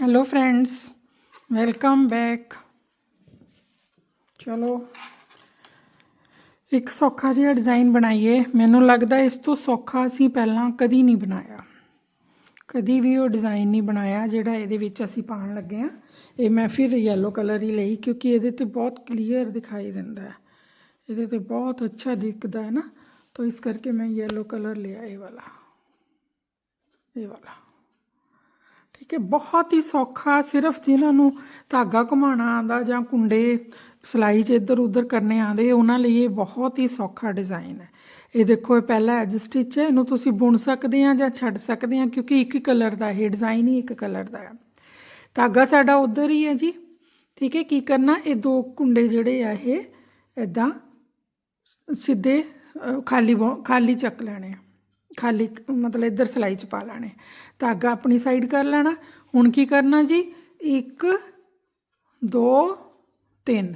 Hello friends welcome back ਚਲੋ, ਇੱਕ ਸੌਖਾ ਜਿਹਾ ਡਿਜ਼ਾਈਨ ਬਣਾਈਏ। ਮੈਨੂੰ ਲੱਗਦਾ ਇਸ ਤੋਂ ਸੌਖਾ ਅਸੀਂ ਪਹਿਲਾਂ ਕਦੀ ਨਹੀਂ ਬਣਾਇਆ। ਕਦੀ ਵੀ ਉਹ ਡਿਜ਼ਾਈਨ ਨਹੀਂ ਬਣਾਇਆ ਜਿਹੜਾ ਇਹਦੇ ਵਿੱਚ ਅਸੀਂ ਪਾਉਣ ਲੱਗੇ ਆ ਇਹ ਮੈਂ ਫਿਰ ਯੈਲੋ ਕਲਰ ਹੀ ਲਈ ਕਿਉਂਕਿ ਇਹਦੇ ਤੇ ਬਹੁਤ ਕਲੀਅਰ ਦਿਖਾਈ ਦਿੰਦਾ ਹੈ। ਇਹਦੇ ਤੇ ਬਹੁਤ ਅੱਛਾ ਦਿਖਦਾ ਹੈ ਨਾ। ਤਾਂ ਇਸ ਕਰਕੇ ਮੈਂ ਯੈਲੋ ਕਲਰ ਲਿਆ, ਇਹ ਵਾਲਾ। ਇਹ ਵਾਲਾ। ਠੀਕ ਹੈ, ਬਹੁਤ ਹੀ ਸੌਖਾ ਸਿਰਫ ਜਿਨ੍ਹਾਂ ਨੂੰ ਧਾਗਾ ਘੁਮਾਉਣਾ ਆਉਂਦਾ ਜਾਂ ਕੁੰਡੇ ਸਲਾਈ 'ਚ ਇੱਧਰ ਉੱਧਰ ਕਰਨੇ ਆਉਂਦੇ, ਉਹਨਾਂ ਲਈ ਇਹ ਬਹੁਤ ਹੀ ਸੌਖਾ ਡਿਜ਼ਾਈਨ ਹੈ। ਇਹ ਦੇਖੋ, ਇਹ ਪਹਿਲਾ ਐਜ ਸਟਿਚ ਹੈ, ਇਹਨੂੰ ਤੁਸੀਂ ਬੁਣ ਸਕਦੇ ਆ ਜਾਂ ਛੱਡ ਸਕਦੇ ਆ ਕਿਉਂਕਿ ਇੱਕ ਕਲਰ ਦਾ, ਇਹ ਡਿਜ਼ਾਈਨ ਹੀ ਇੱਕ ਕਲਰ ਦਾ ਹੈ। ਧਾਗਾ ਸਾਡਾ ਉਧਰ ਹੀ ਹੈ ਜੀ, ਠੀਕ ਹੈ, ਕੀ ਕਰਨਾ, ਇਹ ਦੋ ਕੁੰਡੇ ਜਿਹੜੇ ਆ, ਇਹ ਇਦਾਂ ਸਿੱਧੇ ਖਾਲੀ ਬੁਣ- ਖਾਲੀ ਚੱਕ ਲੈਣੇ ਆ। ਖਾਲੀ ਮਤਲਬ ਇੱਧਰ ਸਲਾਈ ਚ ਪਾ ਲੈਣੇ। ਧਾਗਾ ਆਪਣੀ ਸਾਈਡ ਕਰ ਲੈਣਾ। ਹੁਣ ਕੀ ਕਰਨਾ ਜੀ? 1 2 3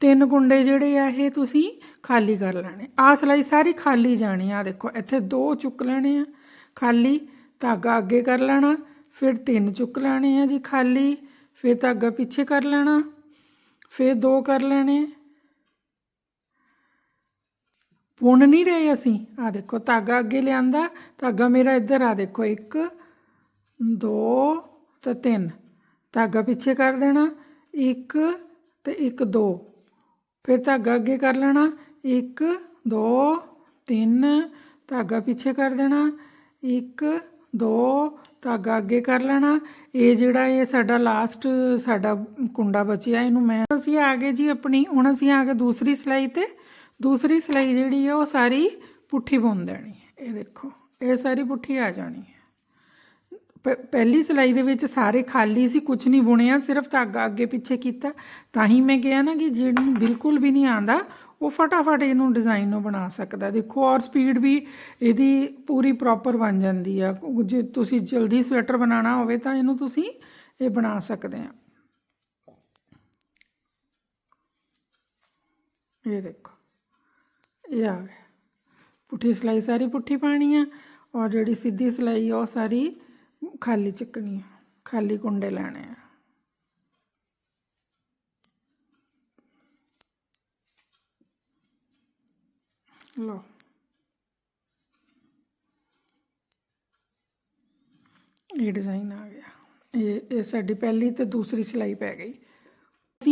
ਤਿੰਨ ਗੁੰਡੇ ਜਿਹੜੇ ਆ, ਇਹ ਤੁਸੀਂ ਖਾਲੀ ਕਰ ਲੈਣੇ। ਆ ਸਲਾਈ ਸਾਰੀ ਖਾਲੀ ਜਾਣੀ ਆ। ਦੇਖੋ, ਇੱਥੇ ਦੋ ਚੁੱਕ ਲੈਣੇ ਆ ਖਾਲੀ। ਧਾਗਾ ਅੱਗੇ ਕਰ ਲੈਣਾ। ਫਿਰ ਤਿੰਨ ਚੁੱਕ ਲੈਣੇ ਆ ਜੀ ਖਾਲੀ। ਫਿਰ ਧਾਗਾ ਪਿੱਛੇ ਕਰ ਲੈਣਾ। ਫਿਰ ਦੋ ਕਰ ਲੈਣੇ ਪੁਣ ਨਹੀਂ ਰਹੇ ਅਸੀਂ। ਆ ਦੇਖੋ, ਧਾਗਾ ਅੱਗੇ ਲਿਆਂਦਾ, ਧਾਗਾ ਮੇਰਾ ਇੱਧਰ ਆ ਦੇਖੋ 1 2 ਤੇ 3 ਧਾਗਾ ਪਿੱਛੇ ਕਰ ਦੇਣਾ 1 ਤੇ 1 2 ਫਿਰ ਧਾਗਾ ਅੱਗੇ ਕਰ ਲੈਣਾ 1 2 3 ਧਾਗਾ ਪਿੱਛੇ ਕਰ ਦੇਣਾ 1 2 ਧਾਗਾ ਅੱਗੇ ਕਰ ਲੈਣਾ। ਇਹ ਜਿਹੜਾ ਇਹ ਸਾਡਾ ਲਾਸਟ ਸਾਡਾ ਕੁੰਡਾ ਬਚਿਆ, ਇਹਨੂੰ ਮੈਂ ਅਸੀਂ ਆ ਗਏ ਜੀ ਆਪਣੀ, ਹੁਣ ਅਸੀਂ ਆ ਗਏ ਦੂਸਰੀ ਸਲਾਈ ਤੇ। ਦੂਸਰੀ ਸਲਾਈ ਜਿਹੜੀ ਹੈ ਉਹ ਸਾਰੀ ਪੁੱਠੀ ਬੁਣ ਦੇਣੀ ਹੈ। ਇਹ ਦੇਖੋ, ਇਹ ਸਾਰੀ ਪੁੱਠੀ ਆ ਜਾਣੀ ਹੈ। ਪਹਿਲੀ ਸਲਾਈ ਦੇ ਵਿੱਚ ਸਾਰੇ ਖਾਲੀ ਸੀ ਕੁਝ ਨਹੀਂ ਬੁਣਿਆ, ਸਿਰਫ ਧਾਗਾ ਅੱਗੇ ਪਿੱਛੇ ਕੀਤਾ। ਤਾਂ ਹੀ ਮੈਂ ਕਿਹਾ ਨਾ ਕਿ ਜਿਹਨੂੰ ਬਿਲਕੁਲ ਵੀ ਨਹੀਂ ਆਂਦਾ ਉਹ ਫਟਾਫਟ ਇਹਨੂੰ ਡਿਜ਼ਾਈਨ ਨੂੰ ਬਣਾ ਸਕਦਾ। ਦੇਖੋ, ਔਰ ਸਪੀਡ ਵੀ ਇਹਦੀ ਪੂਰੀ ਪ੍ਰੋਪਰ ਬਣ ਜਾਂਦੀ ਆ। ਜੇ ਤੁਸੀਂ ਜਲਦੀ ਸਵੈਟਰ ਬਣਾਉਣਾ ਹੋਵੇ, ਤਾਂ ਇਹਨੂੰ ਤੁਸੀਂ ਇਹ ਬਣਾ ਸਕਦੇ ਆ। ਇਹ ਦੇਖੋ। ਇਹ ਆ ਗਿਆ ਪੁੱਠੀ ਸਲਾਈ ਸਾਰੀ ਪੁੱਠੀ ਪਾਣੀ ਆ ਔਰ ਜਿਹੜੀ ਸਿੱਧੀ ਸਲਾਈ ਆ ਉਹ ਸਾਰੀ ਖਾਲੀ ਚੱਕਣੀ ਆ ਖਾਲੀ ਕੁੰਡੇ ਲੈਣੇ ਆ ਲਓ ਇਹ ਡਿਜ਼ਾਈਨ ਆ ਗਿਆ ਇਹ ਇਹ ਸਾਡੀ ਪਹਿਲੀ ਤੇ ਦੂਸਰੀ ਸਲਾਈ ਪੈ ਗਈ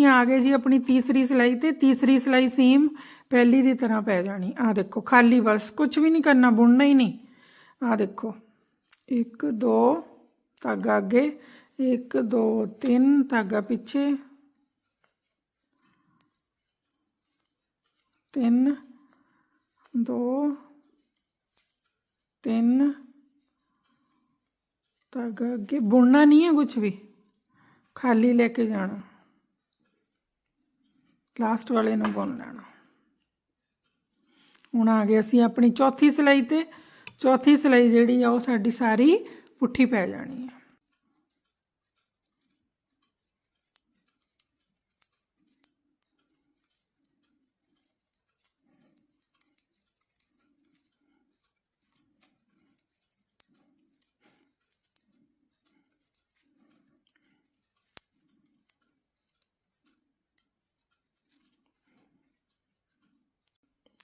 ਅਸੀਂ ਆ ਗਏ ਜੀ ਆਪਣੀ ਤੀਸਰੀ ਸਲਾਈ ਤੇ ਤੀਸਰੀ ਸਲਾਈ ਸੇਮ ਪਹਿਲੀ ਦੀ ਤਰ੍ਹਾਂ ਪੈ ਜਾਣੀ ਆ ਦੇਖੋ ਖਾਲੀ ਬਸ ਕੁਝ ਵੀ ਨਹੀਂ ਕਰਨਾ ਬੁਣਨਾ ਹੀ ਨਹੀਂ ਆ ਦੇਖੋ 1 2 ਧਾਗਾ ਅੱਗੇ 1 2 3 ਧਾਗਾ ਪਿੱਛੇ 3 2 3 ਧਾਗਾ ਅੱਗੇ ਬੁਣਨਾ ਨਹੀਂ ਹੈ ਕੁਝ ਵੀ ਖਾਲੀ ਲੈ ਕੇ ਜਾਣਾ ਲਾਸਟ ਵਾਲੇ ਨੂੰ ਬੁਣ ਲੈਣਾ। ਹੁਣ ਆ ਗਏ ਅਸੀਂ ਆਪਣੀ ਚੌਥੀ ਸਲਾਈ ਤੇ। ਚੌਥੀ ਸਲਾਈ ਜਿਹੜੀ ਆ ਉਹ ਸਾਡੀ ਸਾਰੀ ਪੁੱਠੀ ਪੈ ਜਾਣੀ ਹੈ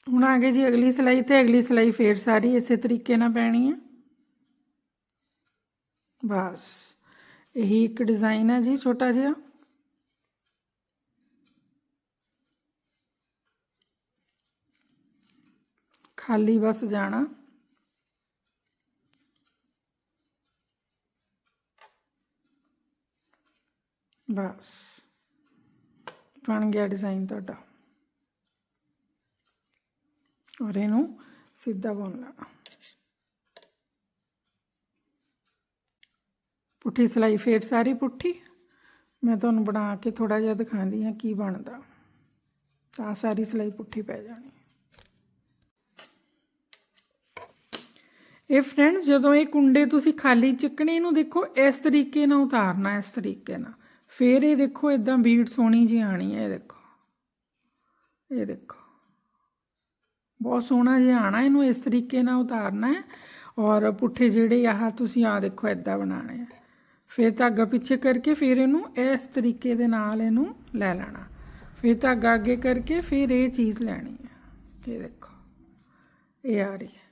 ਹੁਣ ਆ ਗਏ ਜੀ ਅਗਲੀ ਸਲਾਈ ਤੇ ਅਗਲੀ ਸਲਾਈ ਫੇਰ ਸਾਰੀ ਇਸੇ ਤਰੀਕੇ ਨਾਲ ਪੈਣੀ ਹੈ ਬਸ, ਇਹੀ ਇੱਕ ਡਿਜ਼ਾਈਨ ਹੈ ਜੀ, ਛੋਟਾ ਜਿਹਾ। ਖਾਲੀ ਬਸ ਜਾਣਾ। ਬਸ, ਬਣ ਗਿਆ ਡਿਜ਼ਾਈਨ ਤੁਹਾਡਾ। ਔਰ ਇਹਨੂੰ ਸਿੱਧਾ ਬੁਣ ਲੈਣਾ ਪੁੱਠੀ ਸਲਾਈ ਫੇਰ ਸਾਰੀ ਪੁੱਠੀ ਮੈਂ ਤੁਹਾਨੂੰ ਬਣਾ ਕੇ ਥੋੜਾ ਜਿਹਾ ਦਿਖਾਉਂਦੀ ਹਾਂ ਕੀ ਬਣਦਾ ਤਾਂ ਸਾਰੀ ਸਲਾਈ ਪੁੱਠੀ ਪੈ ਜਾਣੀ ਇਹ ਫਰੈਂਡਸ ਜਦੋਂ ਇਹ ਕੁੰਡੇ ਤੁਸੀਂ ਖਾਲੀ ਚੱਕਣੇ ਇਹਨੂੰ ਦੇਖੋ ਇਸ ਤਰੀਕੇ ਨਾਲ ਉਤਾਰਨਾ ਇਸ ਤਰੀਕੇ ਨਾਲ ਫੇਰ ਇਹ ਦੇਖੋ ਇਦਾਂ ਬੀਡ ਸੋਹਣੀ ਜੀ ਆਣੀ ਹੈ ਇਹ ਦੇਖੋ ਇਹ ਦੇਖੋ ਬਹੁਤ ਸੋਹਣਾ ਜਿਹਾ ਆਣਾ, ਇਹਨੂੰ ਇਸ ਤਰੀਕੇ ਨਾਲ ਉਤਾਰਨਾ ਹੈ ਔਰ ਪੁੱਠੇ ਜਿਹੜੇ ਆਹ ਤੁਸੀਂ ਆ ਦੇਖੋ ਇਦਾਂ ਬਣਾਣੇ ਆ। ਫਿਰ ਧਾਗਾ ਪਿੱਛੇ ਕਰਕੇ ਫਿਰ ਇਹਨੂੰ ਇਸ ਤਰੀਕੇ ਦੇ ਨਾਲ ਇਹਨੂੰ ਲੈ ਲੈਣਾ। ਫਿਰ ਧਾਗਾ ਅੱਗੇ ਕਰਕੇ ਫਿਰ ਇਹ ਚੀਜ਼ ਲੈਣੀ ਹੈ। ਇਹ ਦੇਖੋ, ਇਹ ਆ ਰਹੀ ਹੈ।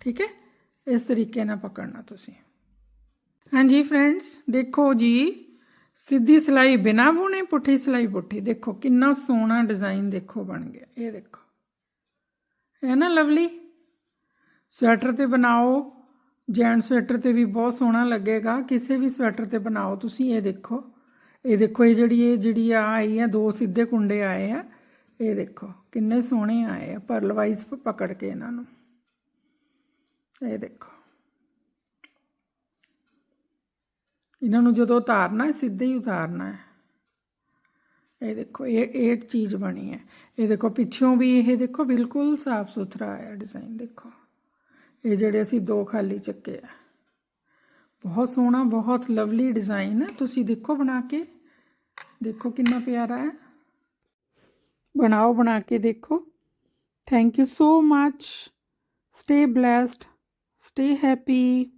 ਠੀਕ ਹੈ? ਇਸ ਤਰੀਕੇ ਨਾਲ ਪਕੜਨਾ ਤੁਸੀਂ। ਹਾਂਜੀ ਫਰੈਂਡਸ, ਦੇਖੋ ਜੀ, ਸਿੱਧੀ ਸਿਲਾਈ ਬਿਨਾ ਬੁਣੇ, ਪੁੱਠੀ ਸਿਲਾਈ ਪੁੱਠੀ। ਦੇਖੋ ਕਿੰਨਾ ਸੋਹਣਾ ਡਿਜ਼ਾਈਨ ਦੇਖੋ ਬਣ ਗਿਆ। ਇਹ ਦੇਖੋ। ਹੈ ਨਾ, ਲਵਲੀ? ਸਵੈਟਰ ਤੇ ਬਣਾਓ। ਜੈਂਟ ਸਵੈਟਰ ਤੇ ਵੀ ਬਹੁਤ ਸੋਹਣਾ ਲੱਗੇਗਾ। ਕਿਸੇ ਵੀ ਸਵੈਟਰ ਤੇ ਬਣਾਓ ਤੁਸੀਂ, ਇਹ ਦੇਖੋ। ਇਹ ਦੇਖੋ, ਇਹ ਜਿਹੜੀ ਇਹ ਜਿਹੜੀ ਆ, ਆਈ ਆ, ਦੋ ਸਿੱਧੇ ਕੁੰਡੇ ਆਏ ਆ। ਇਹ ਦੇਖੋ, ਕਿੰਨੇ ਸੋਹਣੇ ਆਏ ਆ ਪਰਲ ਵਾਈਜ਼ ਪਕੜ ਕੇ ਇਹਨਾਂ ਨੂੰ। ਇਹ ਦੇਖੋ। ਇਹਨਾਂ ਨੂੰ ਜਦੋਂ ਉਤਾਰਨਾ ਸਿੱਧੇ ਹੀ ਉਤਾਰਨਾ ਹੈ। ਇਹ ਦੇਖੋ ਇਹ ਇਹ ਚੀਜ਼ ਬਣੀ ਹੈ ਇਹ ਦੇਖੋ ਪਿੱਛੋਂ ਵੀ ਇਹ ਦੇਖੋ ਬਿਲਕੁਲ ਸਾਫ਼ ਸੁਥਰਾ ਆਇਆ ਡਿਜ਼ਾਈਨ ਦੇਖੋ ਇਹ ਜਿਹੜੇ ਅਸੀਂ ਦੋ ਖਾਲੀ ਚੱਕੇ ਆ ਬਹੁਤ ਸੋਹਣਾ ਬਹੁਤ ਲਵਲੀ ਡਿਜ਼ਾਈਨ ਹੈ ਤੁਸੀਂ ਦੇਖੋ ਬਣਾ ਕੇ ਦੇਖੋ ਕਿੰਨਾ ਪਿਆਰਾ ਹੈ ਬਣਾਓ ਬਣਾ ਕੇ ਦੇਖੋ thank you so much stay blessed stay happy